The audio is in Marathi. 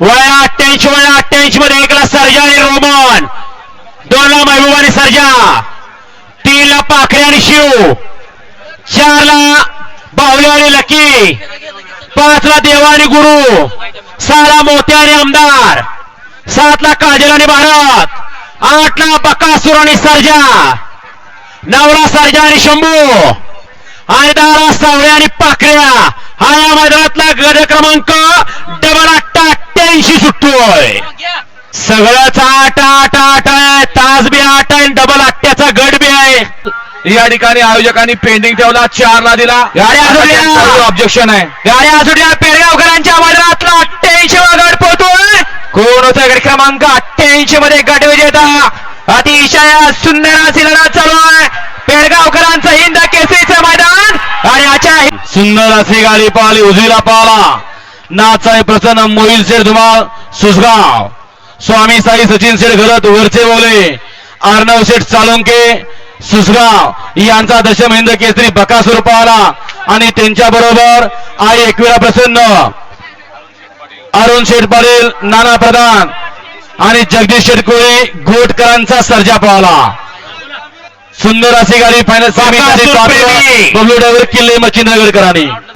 वया अठ्ठ्याऐंशी वया अठ्ठ्याऐंशी मध्ये एकला सर्जा आणि रोमन. दोनला महबूब आणि सर्जा. तीनला पाखरे आणि शिव. चारला बाहुले आणि लकी. पाचला देवा आणि गुरु. सहाला मोत्या आणि आमदार. सातला काजल आणि भारत. आठला बकासूर आणि सर्जा. नवला सर्जा आणि शंभू. आणि दहाला सावळे आणि पाखऱ्या. हा या मैदानातला गड क्रमांक सुटतोय सगळंच आठ आठ आठ आहे. तास बी आठ आहे डबल अठ्ठ्याचा गड बी आहे. या ठिकाणी आयोजकांनी पेंडिंग ठेवला चारला दिला. गाड्या. ऑब्जेक्शन आहे गाड्या सुटल्या पेरगावकरांच्या मैदानातला अठ्ठ्याऐंशी वा गड पोहतोय कोण होता गड क्रमांक? अठ्ठ्याऐंशी मध्ये गट विजेता. अतिशय सुंदर अशी लढत चालू आहे. पेडगावकरांचं हिंद केसरीचं मैदान आणि आजच्या सुंदर अशी गाडी पाहिली उजवीला पाहला. नाचाय प्रसन्न मोहिल शेठ धुमाळ सुसगाव स्वामी साई सचिन शेठ घरत वरचे बोले. अर्णव शेठ साळुंके सुसगाव यांचा दशम हिंद केसरी बकासूर पाहला आणि त्यांच्या बरोबर आई एकविरा प्रसन्न. अरुण शेठ पाटील नाना प्रधान आणि जगदीश शेठ कोळी घोटकरांचा सर्जा पाहला सुंदर अशी गाडी फायनल. बबलू ड्रायव्हर किल्ले मच्छिंद्रगडकरांनी